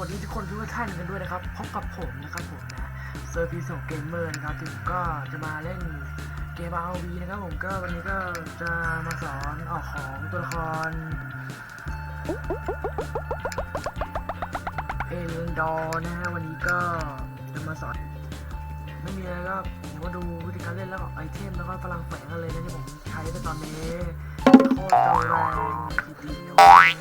วัสดีทุกคนทุกท่านกันด้วยนะครับ พบกับผมนะครับผมนะเซอร์พีโซเกมเมอร์นะครับถึงก็จะมาเล่นเกม RV นะครับผมก็วันนี้ก็จะมาสอนออกของตัวละครเอเลนดอร์นะฮะวันนี้ก็จะมาสอน ไม่มีอะไรก็เดี๋ยวมาดูวิธีการเล่นแล้วก็ไอเทมแล้วก็พลังแฝงกันเลยนะที่ผมใช้ในตอนนี้โคตรแรงทีเดียว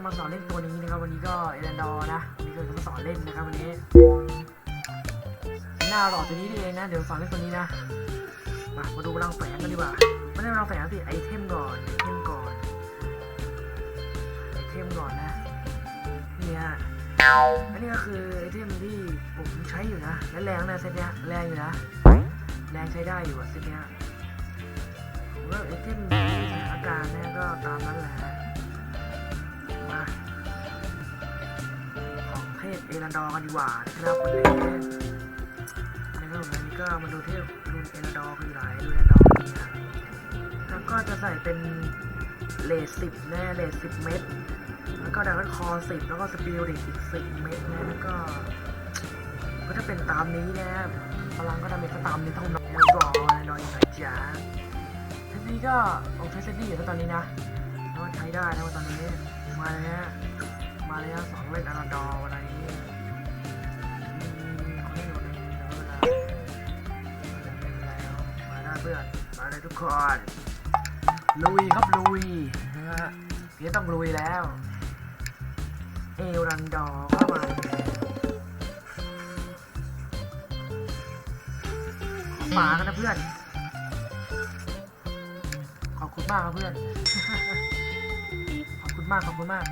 จะมาสอนเล่นตัวนี้นะครับ วันนี้ก็เอเลนดอนะวันนี้ก็จะมาสอนเล่นนะครับวันนี้ หน้าหล่อตัวนี้นี่เองนะ เดี๋ยวสอนเล่นตัวนี้นะ มามาดูพลังแฝงกันดีกว่าไม่ได้พลังแฝงสิไอเทมก่อนไอเทมก่อนไอเทมก่อนนะเนี่ยอันนี้ก็คือไอเทมที่ผมใช้อยู่นะและแรงนะเซตเนี้ยแรงอยู่นะแรงใช้ได้อยู่อะเซตเนี้ยผมว่าไอเทมที่สถาการเนี่ยก็ตามนั้นแหละ เทพเอรันดอร์กันดีกว่านะครับวันนี้นะครับผมอันนี้ก็มาดูเที่รูนเอลดอร์คือไหนรูนเอลดอร์นี่นะแล้วก็จะใส่เป็นเลสสิบแน่เลสสิบเม็ดแล้วก็ดักคอสิบแล้วก็สปิริตอีกสิบเม็ดนะแล้วก็ ก็จะเป็นตามนี้นะพลังก็จะเป็ตามนี้เท่านั้นแล้วรอหน่อยหน่อยจ้าทีนี้ก็ผมใช้เซตตี้อยู่ตอนนี้นะแล้วใช้ได้นะว่าตอนนี้มาเลยฮะมาเลยฮะสองเล่นอลดอร์วัน อนมาได้ทุกคน ลุยครับลุยนะฮะเดี๋ยวต้องลุยแล้ว เอรันดอก็มาขอฝากันนะเพื่อน ขอบคุณมากครับเพื่อน ขอบคุณมากขอบคุณมาก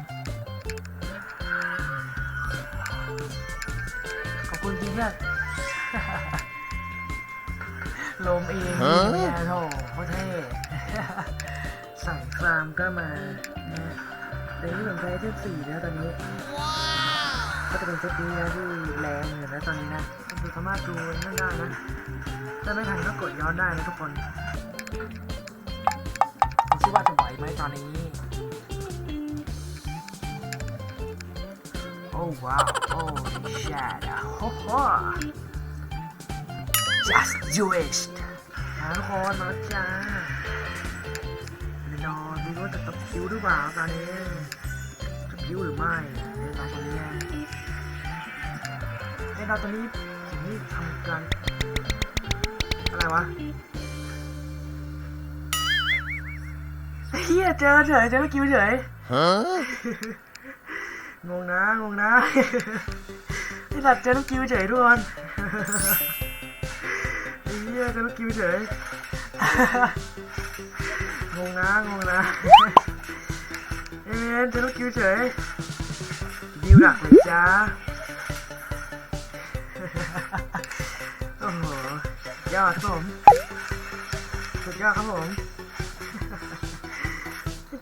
ขอบคุณจริงเพื่อน ลมเองเนี่ยโถโคตรเท่ใส่ฟาร์มก็มานะเดี๋ยวนี้ผมใช้เทปสี่แล้วตอนนี้ก็จะเป็นเซตนี้นะที่แรงอยู่นะตอนนี้นะคือสามารถดูนั่นได้นะถ้าไม่ทันก็กดย้อนได้นะทุกคนผมคิดว่าจะไหวไหมตอนนี้ โอ้ว้าว โอ้แชดอะโอ้โห just do it มาทุกคนมาแล้วจ้าเดี๋ยวนอนดูว่าจะตบคิ้วหรือเปล่าตอนนี้จะคิ้วหรือไม่เดี๋ยวนอนตอนนี้เดี๋ยวนอนตอนนี้ผมนี่ทำการอะไรวะเฮียเจอเฉยเจอคิ้วเฉย Huh? งงนะงงนะไอ้สัตว์เจอลูกคิวเฉยทุกคนไอ้ เหี้ยเจอลูกคิวเฉยงงนะงงนะเอ็นเจอลูกคิวเฉยดิวหลักเลยจ้าโอ้โหยอดครับผมสุดยอดครับผม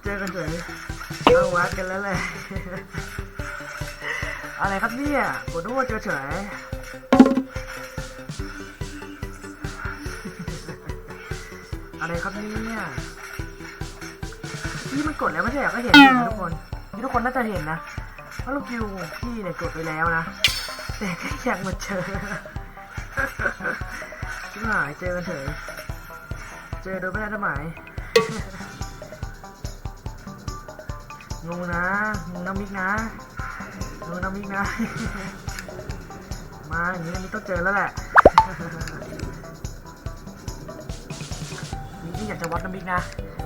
เจอกันเฉยต้องวัดกันแล้วแหละอะไรครับเนี่ยผมนึกว่าเจอเฉย อะไรครับเนี่ยพี่มันกดแล้วไม่ใช่เหรอก็เห็นอยู่นะทุกคนพี่ทุกคนน่าจะเห็นนะว่าลูกคิวของพี่เนี่ยกดไปแล้วนะ แต่ก็ยังมาเจอชิบหายเจอกันเฉยเจอโดยไม่ได้ทำหมายงงนะงงน้ำมิกนะงงน้ำมิกนะ มาอย่างนี้น้ำมิกต้องเจอแล้วแหละ ที่อยากจะวัดน้ำมิกนะ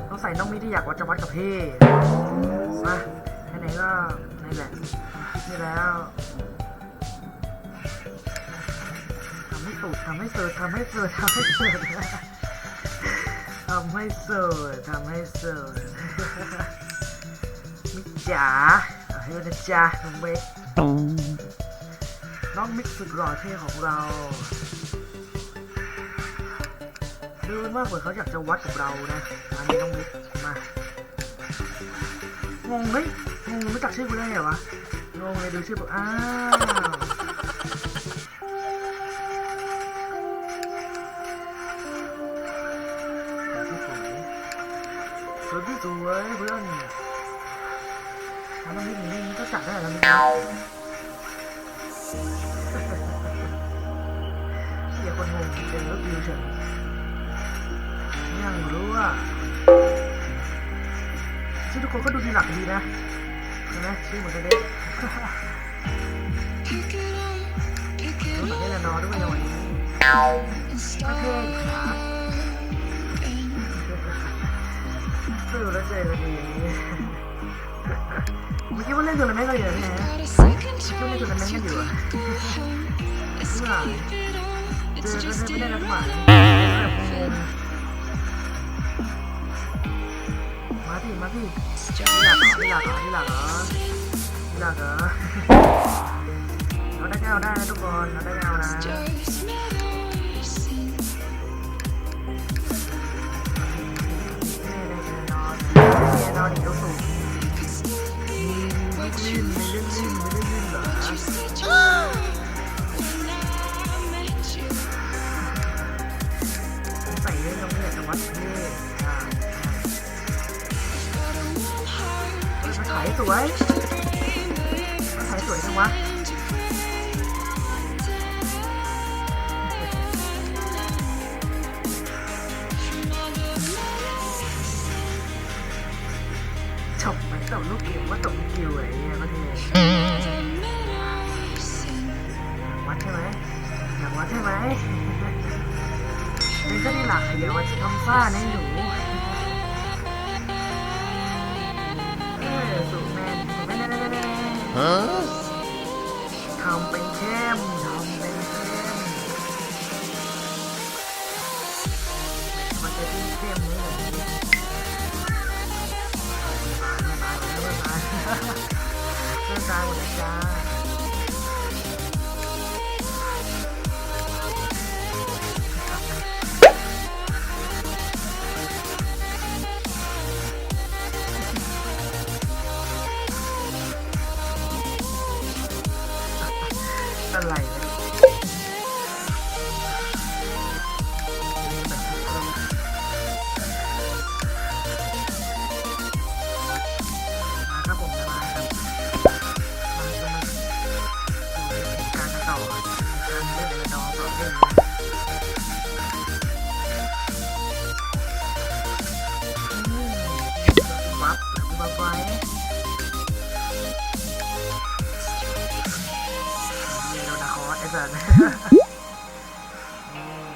ต้องใส่น้องมิกที่อยากวัดจะวัดกับพี่มาไหนๆก็นี่แหละนี่แล้วทำให้สุดทำให้สุดทำให้สุดทำให้สุดทำให้สุดทำให้สุดมิกจ๋าเอาให้ด้วยนะจ๊ะน้องมิกน้องมิกสุดหล่อเท่ของเรา ดูมากกว่าเขาอยากจะวัดกับเรานะอันนี้ต้องมิดมางงไหมงงไม่จักชื่อกูได้รอวะงงเลยดูชื่อปุ๊อ้าวสวยพี่สวยเพื่อนทำน้ำพริกนี้ก็จัดได้แล้วนะเสียคนงงเป็นรถวิวเฉย ยังรู้ว่าชื่อทุกคนก็ดูดีหลักดีนะใช่ไหมชื่อเหมือนกันเด็กรู้สึกได้ละนอนด้วยในวันนี้ประเทศครับสู้แล้วเจอกันดีอย่างนี้เมื่อกี้ว่าเล่นตัวนั้นไม่ก็เยอะนะช่วงเล่นตัวนั้นไม่กันอยู่อะเมื่อเจอกันไม่ได้นัดหมายแบบงง มาที่มาที่นี่หลักเหรอนี่หลักเหรอนี่หลักเหรอนี่หลักเหรอเราได้ ถ่ายสวยมาถ่ายสวยจังวะจบไหมตบลูกเกมว่าตบคิวไอ้เนี่ยก็เท่วัดใช่ไหมอยากวัดใช่ไหมเป็นก็ที่หลักเดี๋ยวว่าจะทำฝ้าในหนู ทำเป็นเข้มทำเป็นเข้มมันจะที่เข้มนี่เลยตาไม่มาแล้วไม่มาเพื่อนตายหมดแล้วจ้า ดองต่อเล่นอืมวับวับไว้เรียโดนาคอสไอ้สัสอืม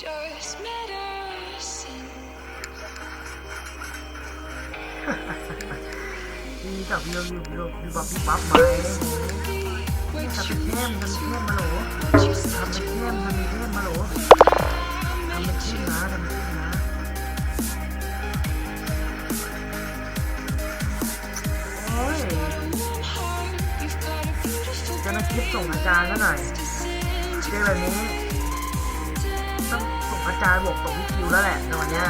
Just medicine. มีกับวิววิววิววิวบับวิวบับไหม ทำเป็นเข้มทำเป็นเข้มมาโหลทำเป็นเข้มทำเป็นเข้มมาโหลทำเป็นเข้มนะทำเป็นเข้มนะโอ้ยจะมาคลิปส่งอาจารย์ก็หน่อยเจอแบบนี้ต้องส่งอาจารย์บวกส่งพี่คิวแล้วแหละในวันเนี้ย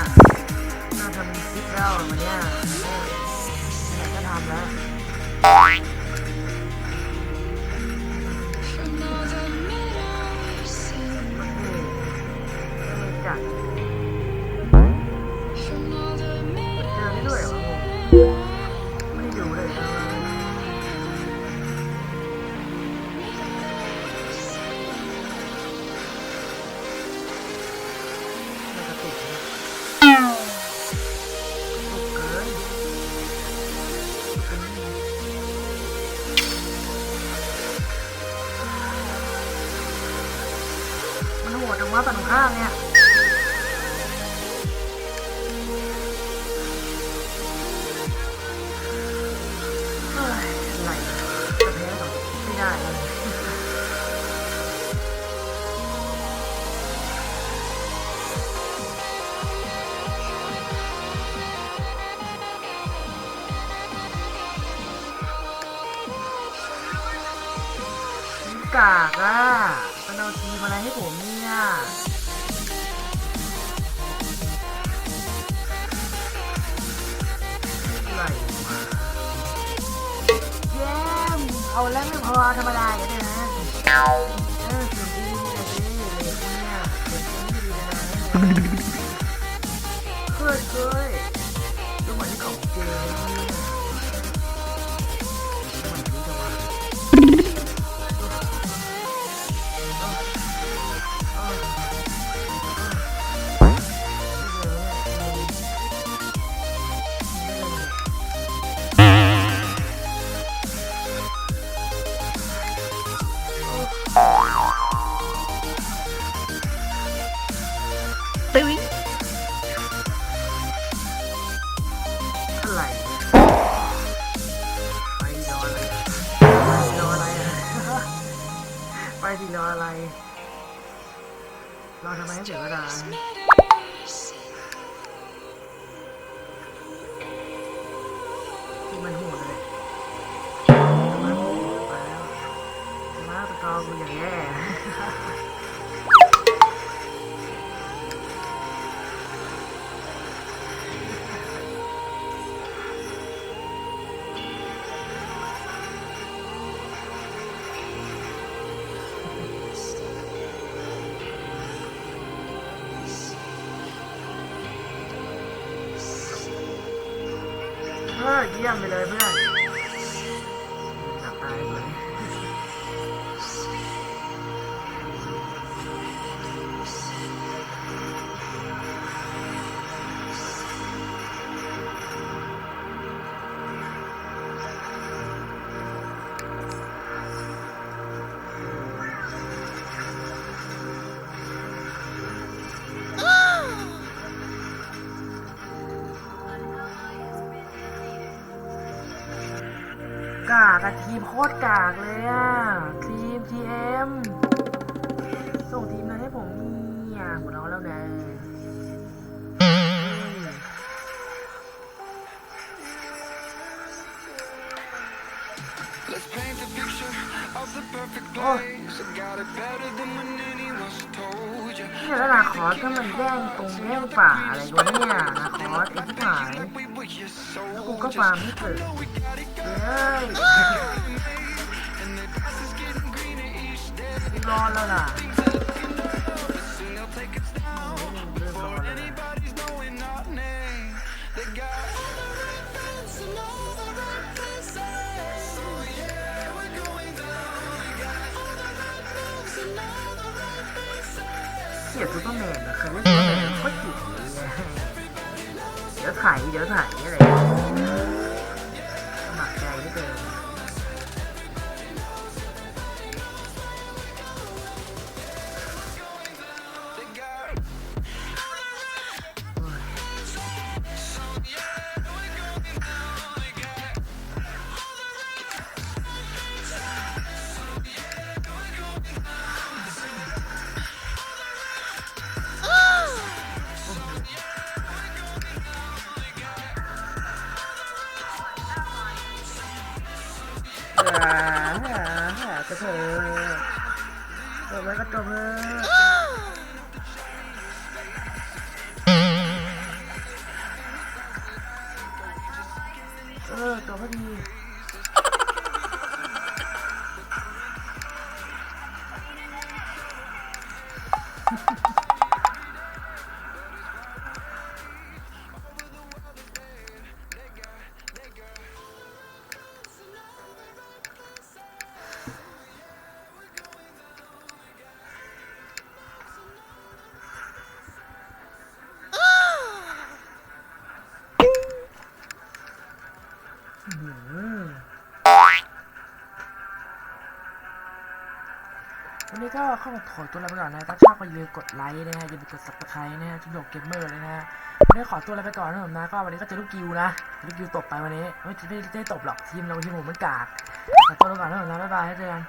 น่าทำคลิปแล้ววันเนี้ยอยากจะทำแล้ว ดจังวะฝั่งข้างเนี่ยอะไรจะแพ้หรอไม่ได้เลยกากอะมันเอาทีมอะไรให้ผมเนี่ย เอาแล้วไม่พอธรรมดาอย่างนี้นะเออเสียงดีเสียงดีเลยเนี้ยเสียงดีนะเพื่อนเฮ้ยดูเหมือนที่เขาเจอ ที่มันโหดเลยมันโหดไปแล้วมาตะกอกูอย่างแย่ เฮ้ยเยี่ยมไปเลยเพื่อน กากอะทีมโคตรกากเลยอะทีมทีเอ็มส่งทีมมาให้ผมเนี่ยหัวเราะแล้วนะเฮ้ยเนี่ยแล้วนาคอสก็มันแย่งตรงแย่งป่าอะไรวะเนี่ยนาคอสไอ้ที่หาย กูก็ฟาร์มให้เกิดเฮ้รอแล้วล่ะเกียบกูเปอร์แมนนะเคยเล่นซูเอร์แมนก็จิ๋ เดี๋ยวถ่ายเดี๋ยวถ่ายอะไรสมัครใจไม่เกิน หากระเทยตัวไว้ก็ตัวเพิ่ม วันนี้ก็ข้ามาขอตัวลาไปก่อนนะถ้าชอบก็อย่าลืมกดไลค์นะฮะอย่าลืมกดซับสไครต์นะฮะชุดโยกเกมเมอร์เลยนะฮะวันนี้ขอตัวลาไปก่อนนะผมนะก็วันนี้ก็เจะลูกกิวนะลูกกิวตบไปวันนี้ ไม่ไม่ได้ตบหรอกทีมเราทีมผมมันกากขอตัวลาไปก่อนนะผมนะบ๊ายบายให้เจอกัน